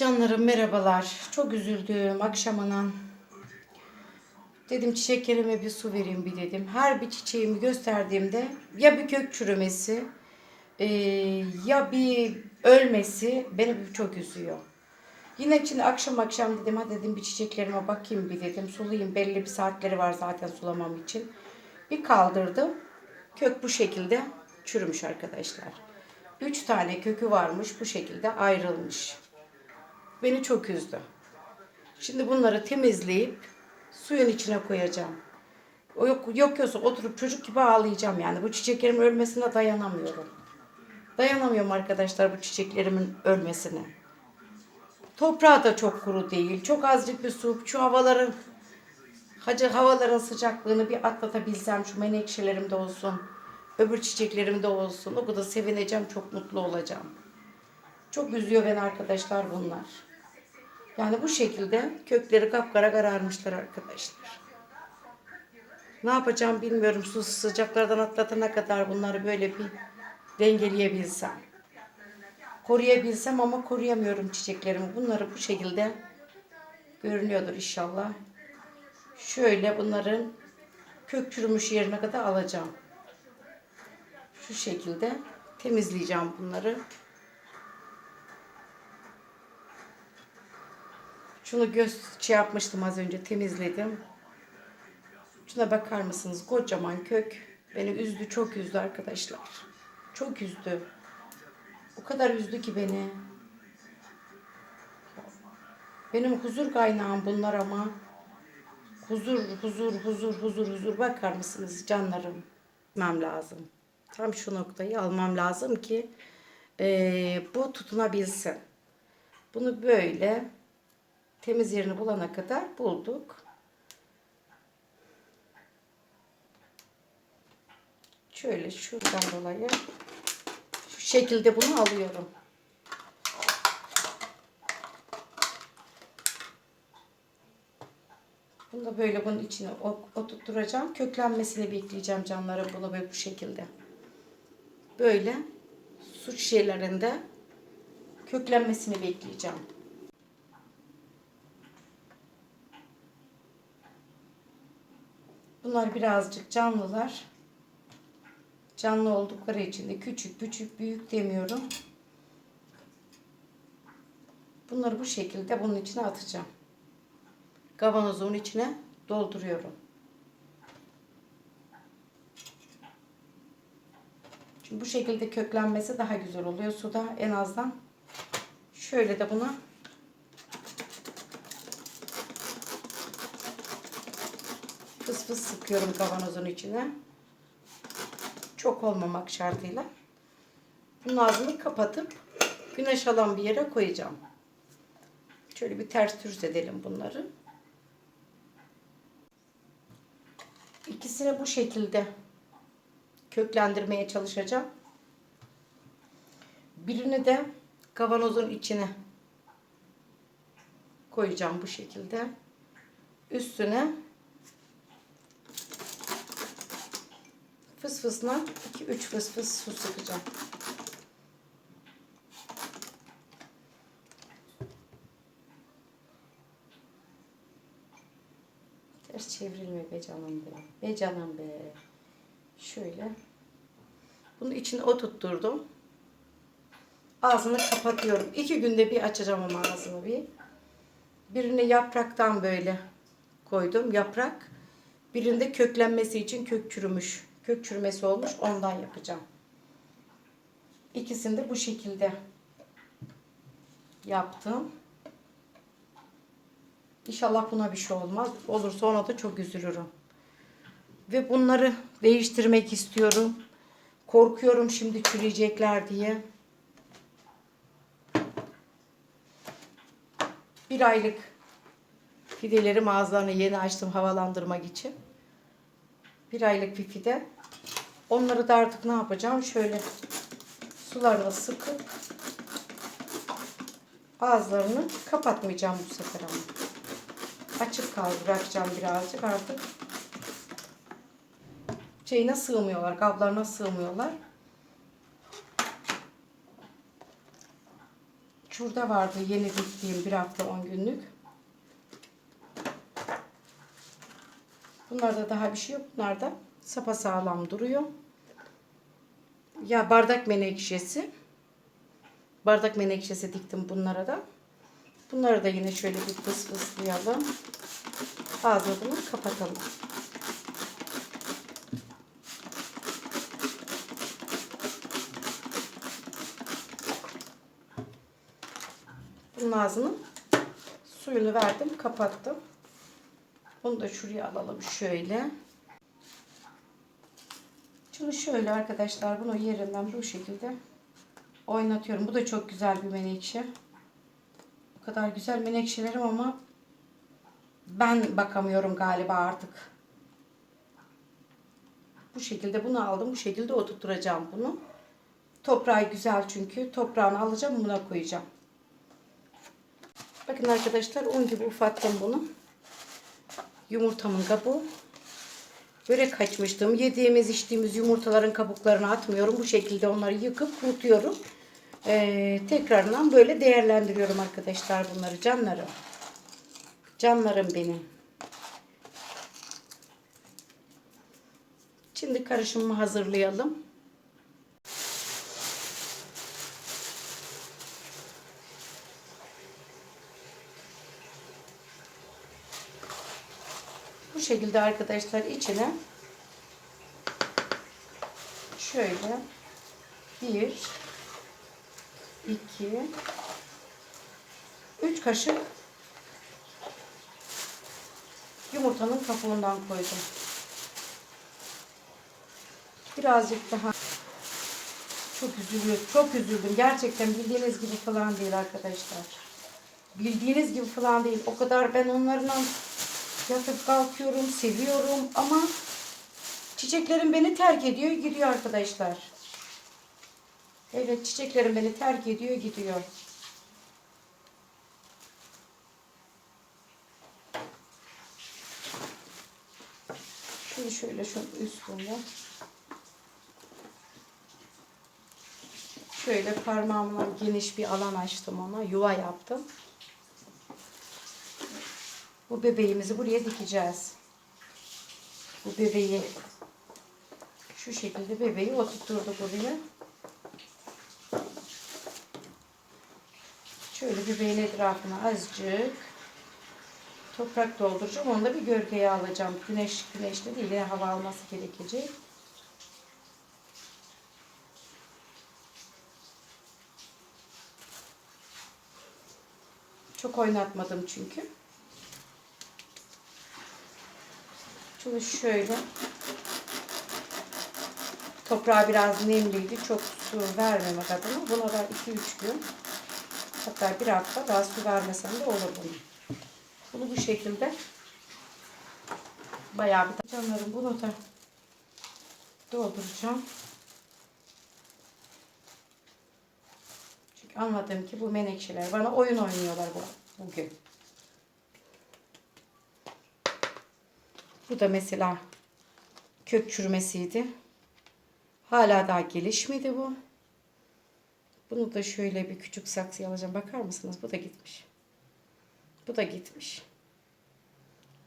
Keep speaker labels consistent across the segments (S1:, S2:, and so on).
S1: Canlarım merhabalar. Çok üzüldüm akşamına. Dedim çiçeklerime bir su vereyim bir dedim. Her bir çiçeğimi gösterdiğimde ya bir kök çürümesi e, ya bir ölmesi beni çok üzüyor. Yine şimdi akşam akşam dedim ha dedim bir çiçeklerime bakayım bir dedim. Sulayayım belli bir saatleri var zaten sulamam için. Bir kaldırdım. Kök bu şekilde çürümüş arkadaşlar. Üç tane kökü varmış bu şekilde ayrılmış. Beni çok üzdü. Şimdi bunları temizleyip suyun içine koyacağım. O yok, yok yoksa oturup çocuk gibi ağlayacağım yani. Bu çiçeklerimin ölmesine dayanamıyorum. Dayanamıyorum arkadaşlar bu çiçeklerimin ölmesine. Toprağı da çok kuru değil. Çok azıcık bir su. Şu havaların hacı havaların sıcaklığını bir atlatabilsem şu menekşelerimde olsun. Öbür çiçeklerimde olsun. O kadar sevineceğim. Çok mutlu olacağım. Çok üzüyor beni arkadaşlar bunlar. Yani bu şekilde kökleri kapkara kararmışlar arkadaşlar. Ne yapacağım bilmiyorum. Su sıcaklardan atlatana kadar bunları böyle bir dengeleyebilsem. Koruyabilsem ama koruyamıyorum çiçeklerimi. Bunları bu şekilde görünüyordur inşallah. Şöyle bunların kök çürümüş yerine kadar alacağım. Şu şekilde temizleyeceğim bunları. Şunu göz şey yapmıştım az önce temizledim. Şuna bakar mısınız? Kocaman kök. Beni üzdü, çok üzdü arkadaşlar. Çok üzdü. O kadar üzdü ki beni. Benim huzur kaynağım bunlar ama. Huzur, huzur, huzur, huzur, huzur. Bakar mısınız canlarım? Almam lazım. Tam şu noktayı almam lazım ki eee, bu tutunabilsin. Bunu böyle temiz yerini bulana kadar bulduk. Şöyle şuradan dolayı şu şekilde bunu alıyorum. Bunu da böyle bunun içine oturtturacağım. Köklenmesini bekleyeceğim canlarım bunu böyle bu şekilde. Böyle su şişelerinde köklenmesini bekleyeceğim. Bunlar birazcık canlılar. Canlı oldukları için de küçük küçük büyük demiyorum. Bunları bu şekilde bunun içine atacağım. Kavanozumun içine dolduruyorum. Şimdi bu şekilde köklenmesi daha güzel oluyor. Suda en azından şöyle de buna fıs sıkıyorum kavanozun içine. Çok olmamak şartıyla. Bunun ağzını kapatıp güneş alan bir yere koyacağım. Şöyle bir ters düz edelim bunları. İkisini bu şekilde köklendirmeye çalışacağım. Birini de kavanozun içine koyacağım bu şekilde. Üstüne fıs fısına 2-3 fıs fıs su sıkacağım. Ters çevrilme be canım be. Be canım be. Şöyle. Bunu içine oturtturdum. Ağzını kapatıyorum. İki günde bir açacağım ama ağzını bir. Birini yapraktan böyle koydum. Yaprak. Birinde köklenmesi için kök çürümüş. Kök çürümesi olmuş. Ondan yapacağım. İkisini de bu şekilde yaptım. İnşallah buna bir şey olmaz. Olursa ona da çok üzülürüm. Ve bunları değiştirmek istiyorum. Korkuyorum şimdi çürüyecekler diye. Bir aylık fidelerim ağızlarını yeni açtım havalandırmak için. Bir aylık bir fide. Onları da artık ne yapacağım? Şöyle sularını sıkıp ağızlarını kapatmayacağım bu sefer ama. Açık kaldı bırakacağım birazcık artık. Şeyine sığmıyorlar, kablarına sığmıyorlar. Şurada vardı yeni diktiğim bir hafta 10 günlük. Bunlarda daha bir şey yok. Bunlar da sapasağlam duruyor. Ya bardak menekşesi. Bardak menekşesi diktim bunlara da. Bunları da yine şöyle bir fıs fıslayalım. Ağzını kapatalım. Bunun ağzını suyunu verdim, kapattım. Bunu da şuraya alalım şöyle. Şimdi şöyle arkadaşlar bunu yerinden bu şekilde oynatıyorum. Bu da çok güzel bir menekşe. O kadar güzel menekşelerim ama ben bakamıyorum galiba artık. Bu şekilde bunu aldım. Bu şekilde oturtturacağım bunu. Toprağı güzel çünkü. Toprağını alacağım buna koyacağım. Bakın arkadaşlar un gibi ufattım bunu. Yumurtamın kabuğu. Börek açmıştım. Yediğimiz içtiğimiz yumurtaların kabuklarını atmıyorum. Bu şekilde onları yıkıp kurutuyorum. Ee, tekrardan böyle değerlendiriyorum arkadaşlar bunları. Canlarım. Canlarım benim. Şimdi karışımımı hazırlayalım. Şekilde arkadaşlar içine şöyle bir iki üç kaşık yumurtanın kabuğundan koydum. Birazcık daha çok üzülüyorum. Çok üzüldüm. Gerçekten bildiğiniz gibi falan değil arkadaşlar. Bildiğiniz gibi falan değil. O kadar ben onlarla yatıp kalkıyorum, seviyorum ama çiçeklerim beni terk ediyor, gidiyor arkadaşlar. Evet, çiçeklerim beni terk ediyor, gidiyor. Şimdi şöyle şu üstünde. Şöyle parmağımla geniş bir alan açtım ona. Yuva yaptım. Bu bebeğimizi buraya dikeceğiz. Bu bebeği şu şekilde bebeği oturtturduk buraya. Şöyle bebeğin etrafına azıcık toprak dolduracağım. Onu da bir gölgeye alacağım. Güneş güneşte değil. Hava alması gerekecek. Çok oynatmadım çünkü. Şimdi şöyle toprağı biraz nemliydi. Çok su vermemek adına. Buna da 2-3 gün hatta bir hafta daha su vermesem de olur bunu. Bunu bu şekilde bayağı bir canlarım bunu da dolduracağım. Çünkü anladım ki bu menekşeler bana oyun oynuyorlar bu bugün. Bu da mesela kök çürümesiydi. Hala daha gelişmedi bu. Bunu da şöyle bir küçük saksıya alacağım. Bakar mısınız? Bu da gitmiş. Bu da gitmiş.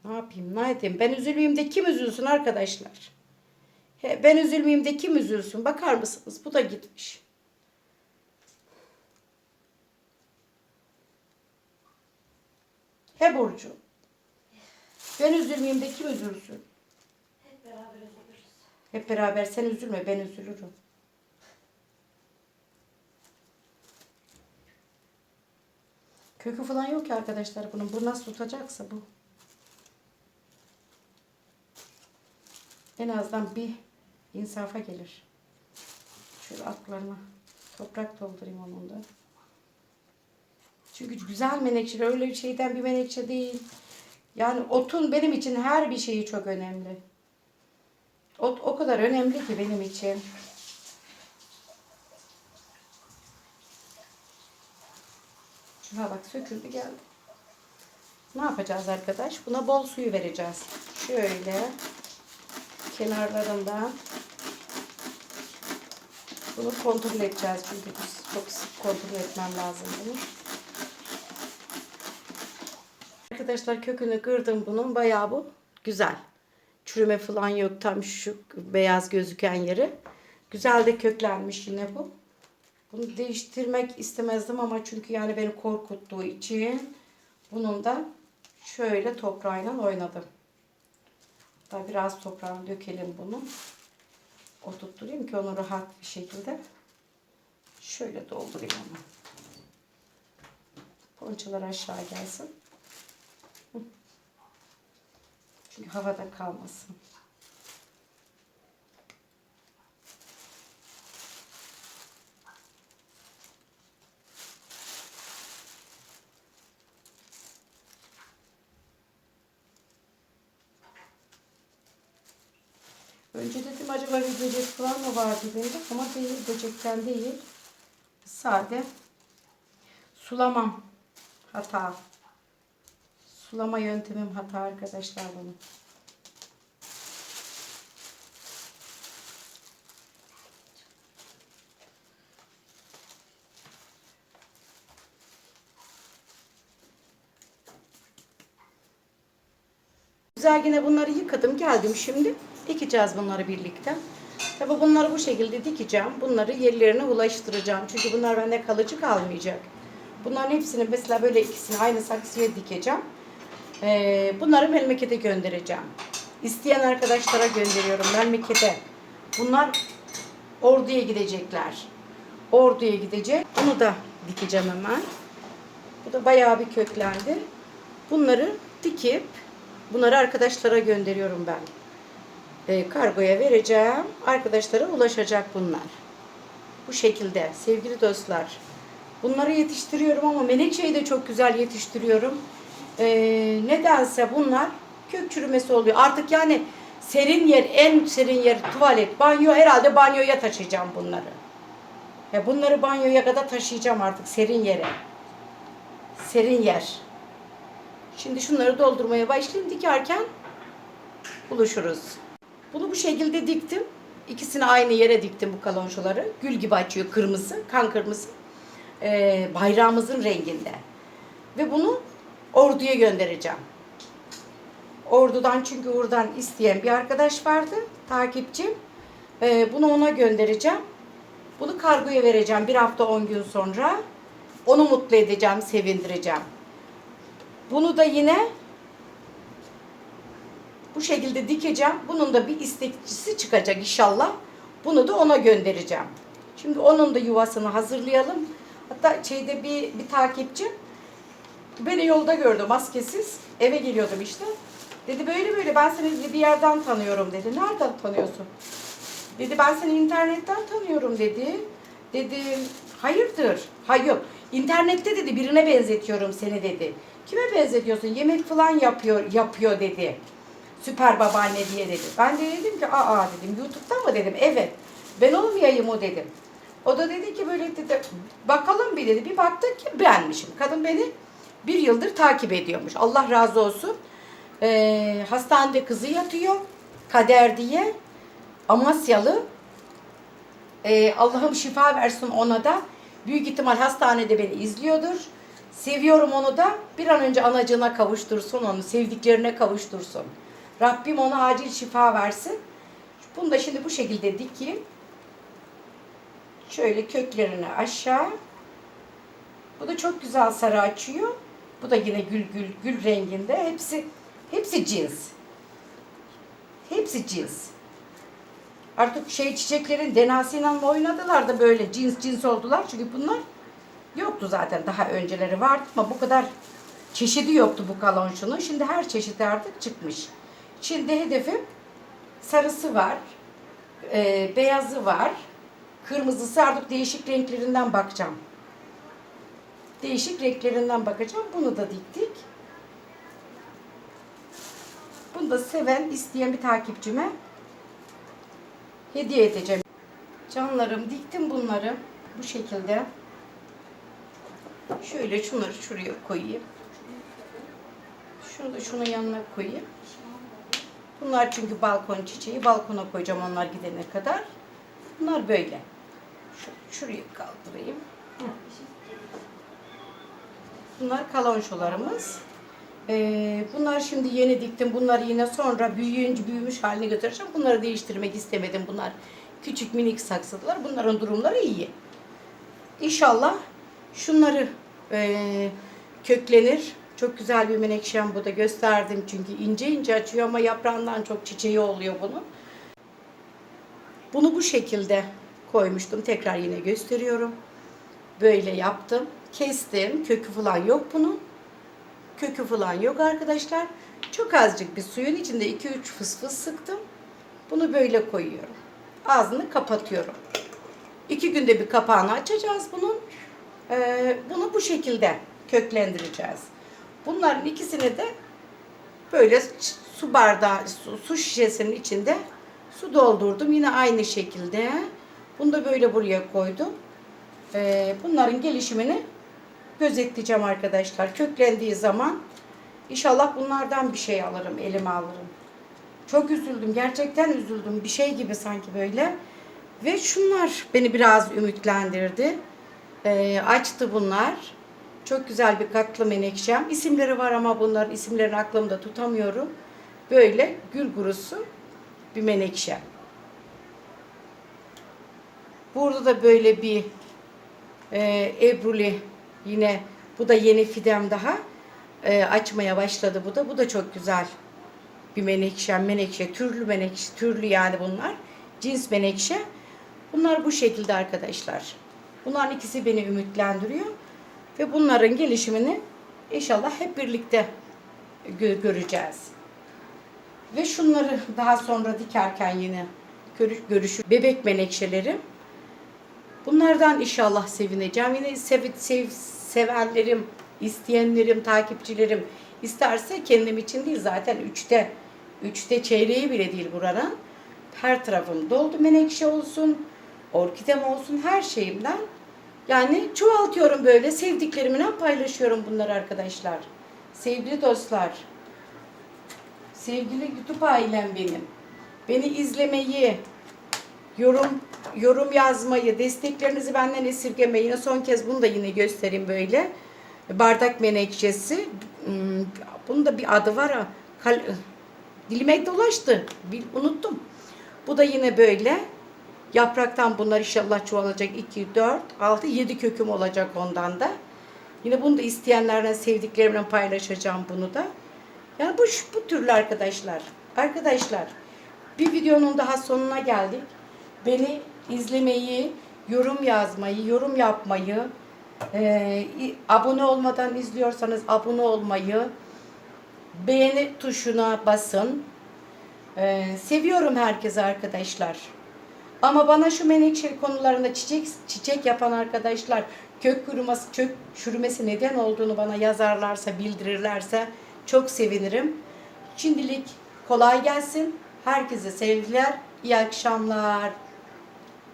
S1: Ne yapayım? Ne edeyim? Ben üzülmeyeyim de kim üzülsün arkadaşlar? He, ben üzülmeyeyim de kim üzülsün? Bakar mısınız? Bu da gitmiş. He Burcu. Ben üzülmeyeyim de kim üzülsün?
S2: Hep beraber üzülürüz.
S1: Hep beraber sen üzülme ben üzülürüm. Kökü falan yok ki arkadaşlar bunun. Bu nasıl tutacaksa bu. En azından bir insafa gelir. Şöyle altlarına toprak doldurayım onun da. Çünkü güzel menekşe öyle bir şeyden bir menekşe değil. Yani otun benim için her bir şeyi çok önemli. Ot o kadar önemli ki benim için. Şuna bak söküldü geldi. Ne yapacağız arkadaş? Buna bol suyu vereceğiz. Şöyle kenarlarından bunu kontrol edeceğiz çünkü çok sık kontrol etmem lazım bunu. Arkadaşlar kökünü kırdım bunun. Bayağı bu güzel. Çürüme falan yok. Tam şu beyaz gözüken yeri. Güzel de köklenmiş yine bu. Bunu değiştirmek istemezdim ama çünkü yani beni korkuttuğu için bunun da şöyle toprağıyla oynadım. Hatta biraz toprağını dökelim bunu. Oturtturayım ki onu rahat bir şekilde şöyle doldurayım onu. Ponçalar aşağı gelsin. Hı. Çünkü havada kalmasın. Önce dedim acaba bir böcek falan mı vardı bende ama değil böcekten değil. Sade sulamam hata. Sulama yöntemim hata arkadaşlar bunun. Güzel yine bunları yıkadım geldim şimdi. Dikeceğiz bunları birlikte. Tabi bunları bu şekilde dikeceğim. Bunları yerlerine ulaştıracağım. Çünkü bunlar bende kalıcı kalmayacak. Bunların hepsini mesela böyle ikisini aynı saksıya dikeceğim. Ee, bunları memlekete göndereceğim. İsteyen arkadaşlara gönderiyorum memlekete. Bunlar orduya gidecekler. Orduya gidecek. Bunu da dikeceğim hemen. Bu da bayağı bir köklendi. Bunları dikip bunları arkadaşlara gönderiyorum ben. E, kargoya vereceğim. Arkadaşlara ulaşacak bunlar. Bu şekilde sevgili dostlar. Bunları yetiştiriyorum ama menekşeyi de çok güzel yetiştiriyorum. E, nedense bunlar kök çürümesi oluyor. Artık yani serin yer, en serin yer tuvalet, banyo. Herhalde banyoya taşıyacağım bunları. Ya bunları banyoya kadar taşıyacağım artık serin yere. Serin yer. Şimdi şunları doldurmaya başlayayım. Dikerken buluşuruz. Bunu bu şekilde diktim. İkisini aynı yere diktim bu kalonşoları. Gül gibi açıyor kırmızı, kan kırmızı. Ee, bayrağımızın renginde. Ve bunu orduya göndereceğim. Ordudan çünkü oradan isteyen bir arkadaş vardı, takipçim. Ee, bunu ona göndereceğim. Bunu kargoya vereceğim bir hafta on gün sonra. Onu mutlu edeceğim, sevindireceğim. Bunu da yine bu şekilde dikeceğim. Bunun da bir istekçisi çıkacak inşallah. Bunu da ona göndereceğim. Şimdi onun da yuvasını hazırlayalım. Hatta şeyde bir, bir takipçi beni yolda gördü maskesiz. Eve geliyordum işte. Dedi böyle böyle ben seni dedi, bir yerden tanıyorum dedi. Nereden tanıyorsun? Dedi ben seni internetten tanıyorum dedi. Dedim hayırdır? Hayır. İnternette dedi birine benzetiyorum seni dedi. Kime benzetiyorsun? Yemek falan yapıyor yapıyor dedi. Süper babaanne diye dedi. Ben de dedim ki aa dedim YouTube'dan mı dedim. Evet. Ben olmayayım o dedim. O da dedi ki böyle dedi bakalım bir dedi. Bir baktık ki beğenmişim. Kadın beni bir yıldır takip ediyormuş. Allah razı olsun. Ee, hastanede kızı yatıyor. Kader diye. Amasyalı. Ee, Allah'ım şifa versin ona da. Büyük ihtimal hastanede beni izliyordur. Seviyorum onu da. Bir an önce anacığına kavuştursun onu. Sevdiklerine kavuştursun. Rabbim ona acil şifa versin. Bunu da şimdi bu şekilde dikeyim. Şöyle köklerini aşağı. Bu da çok güzel sarı açıyor. Bu da yine gül gül gül renginde. Hepsi hepsi cins. Hepsi cins. Artık şey çiçeklerin denasıyla oynadılar da böyle cins cins oldular. Çünkü bunlar yoktu zaten daha önceleri vardı ama bu kadar çeşidi yoktu bu kalonşunun. Şimdi her çeşidi artık çıkmış. Şimdi hedefim sarısı var, e, beyazı var, kırmızısı artık değişik renklerinden bakacağım. Değişik renklerinden bakacağım. Bunu da diktik. Bunu da seven, isteyen bir takipçime hediye edeceğim. Canlarım diktim bunları bu şekilde. Şöyle şunları şuraya koyayım. Şunu da şunun yanına koyayım. Bunlar çünkü balkon çiçeği. Balkona koyacağım onlar gidene kadar. Bunlar böyle. Şu, şuraya kaldırayım. Hı. Bunlar kalonşolarımız. Ee, bunlar şimdi yeni diktim. Bunları yine sonra büyüyünce büyümüş haline götüreceğim. Bunları değiştirmek istemedim. Bunlar küçük minik saksıdılar. Bunların durumları iyi. İnşallah şunları eee, köklenir. Çok güzel bir menekşem bu da gösterdim çünkü ince ince açıyor ama yaprağından çok çiçeği oluyor bunun. Bunu bu şekilde koymuştum. Tekrar yine gösteriyorum. Böyle yaptım. Kestim. Kökü falan yok bunun. Kökü falan yok arkadaşlar. Çok azıcık bir suyun içinde 2-3 fıs fıs sıktım. Bunu böyle koyuyorum. Ağzını kapatıyorum. İki günde bir kapağını açacağız bunun. Ee, bunu bu şekilde köklendireceğiz. Bunların ikisini de böyle su bardağı, su, su şişesinin içinde su doldurdum. Yine aynı şekilde. Bunu da böyle buraya koydum. Ee, bunların gelişimini gözetleyeceğim arkadaşlar. Köklendiği zaman inşallah bunlardan bir şey alırım, elime alırım. Çok üzüldüm. Gerçekten üzüldüm. Bir şey gibi sanki böyle. Ve şunlar beni biraz ümitlendirdi. Ee, açtı bunlar. Çok güzel bir katlı menekşem. İsimleri var ama bunların isimlerini aklımda tutamıyorum. Böyle gül kurusu bir menekşe. Burada da böyle bir e, ebruli yine bu da yeni fidem daha e, açmaya başladı bu da. Bu da çok güzel bir menekşe, menekşe, türlü menekşe, türlü yani bunlar. Cins menekşe. Bunlar bu şekilde arkadaşlar. Bunların ikisi beni ümitlendiriyor. Ve bunların gelişimini inşallah hep birlikte gö- göreceğiz. Ve şunları daha sonra dikerken yine görüş, görüşü bebek menekşelerim. Bunlardan inşallah sevineceğim. Yine sev, sev, sevenlerim, isteyenlerim, takipçilerim isterse kendim için değil zaten üçte üçte çeyreği bile değil buranın. Her tarafım doldu menekşe olsun, orkidem olsun her şeyimden. Yani çoğaltıyorum böyle sevdiklerimle paylaşıyorum bunları arkadaşlar. Sevgili dostlar, sevgili YouTube ailem benim. Beni izlemeyi, yorum yorum yazmayı, desteklerinizi benden esirgemeyin. Son kez bunu da yine göstereyim böyle. Bardak menekşesi. Hmm, Bunun da bir adı var. ha. Kal dilime dolaştı. Bil- Unuttum. Bu da yine böyle. Yapraktan bunlar inşallah çoğalacak. 2, 4, 6, 7 köküm olacak ondan da. Yine bunu da isteyenlerle, sevdiklerimle paylaşacağım bunu da. Yani bu, bu türlü arkadaşlar. Arkadaşlar bir videonun daha sonuna geldik. Beni izlemeyi, yorum yazmayı, yorum yapmayı, e, abone olmadan izliyorsanız abone olmayı, beğeni tuşuna basın. E, seviyorum herkese arkadaşlar. Ama bana şu menekşe konularında çiçek çiçek yapan arkadaşlar kök kuruması, kök çürümesi neden olduğunu bana yazarlarsa, bildirirlerse çok sevinirim. Şimdilik kolay gelsin. Herkese sevgiler, iyi akşamlar.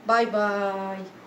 S1: Bay.